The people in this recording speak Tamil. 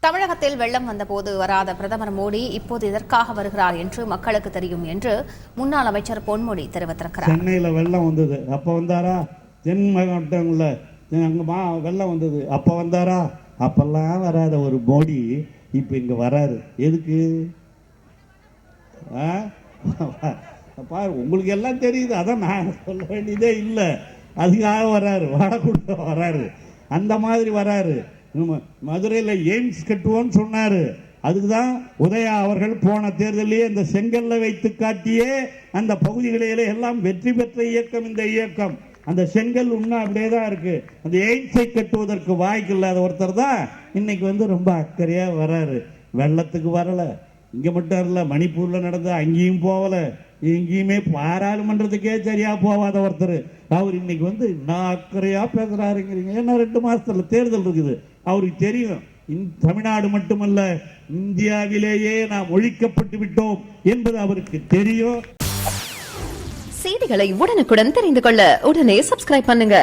தமிழகத்தில் வெள்ளம் வந்தபோது வராத பிரதமர் மோடி இப்போது எதற்காக வருகிறார் என்று மக்களுக்கு தெரியும் என்று முன்னாள் அமைச்சர் பொன்முடி தெரிவித்திருக்கிறார். சென்னையில் வெள்ளம் வந்தது. அப்போ வந்தாரா? தென் மாவட்டங்களில். அங்கே மா வெள்ளம் வந்தது. அப்போ வந்தாரா? அப்பெல்லாம் வராத ஒரு மோடி இப்போ இங்கே வராரு. எதுக்கு? ஆ? அப்பா உங்களுக்கு எல்லாம் தெரியுது. அதான் நான் சொல்ல வேண்டியதே இல்லை. அதுக்காக வராரு. வாடகை வராரு. அந்த மாதிரி வராரு. மதுரையில் எய்ம்ஸ் கட்டுவோம்னு சொன்னார். அதுக்கு தான் உதயா அவர்கள் போன தேர்தலிலே அந்த செங்கல்ல வைத்து காட்டியே அந்த பகுதிகளிலே எல்லாம் வெற்றி பெற்ற இயக்கம் இந்த இயக்கம். அந்த செங்கல் இன்னும் அப்படியே தான் இருக்கு. அந்த எய்ம்ஸை கட்டுவதற்கு வாய்க்கு இல்லாத ஒருத்தர் தான் இன்னைக்கு வந்து ரொம்ப அக்கறையா வராரு. வெள்ளத்துக்கு வரல. இங்க மட்டும் இல்ல மணிப்பூர்ல நடந்த அங்கேயும் போகல. எங்கேயுமே பாராளுமன்றத்துக்கே சரியா போகாத ஒருத்தர். அவர் இன்னைக்கு வந்து நான் அக்கறையா பேசுறாருங்கிறீங்க. ஏன்னா ரெண்டு மாசத்துல தேர்தல் இருக்குது. அவருக்கு தெரியும். இந்த தமிழ்நாடு மட்டுமல்ல இந்தியாவிலேயே நாம் ஒழிக்கப்பட்டு விட்டோம் என்பது அவருக்கு தெரியும். செய்திகளை உடனுக்குடன் தெரிந்து கொள்ள உடனே சப்ஸ்கிரைப் பண்ணுங்க.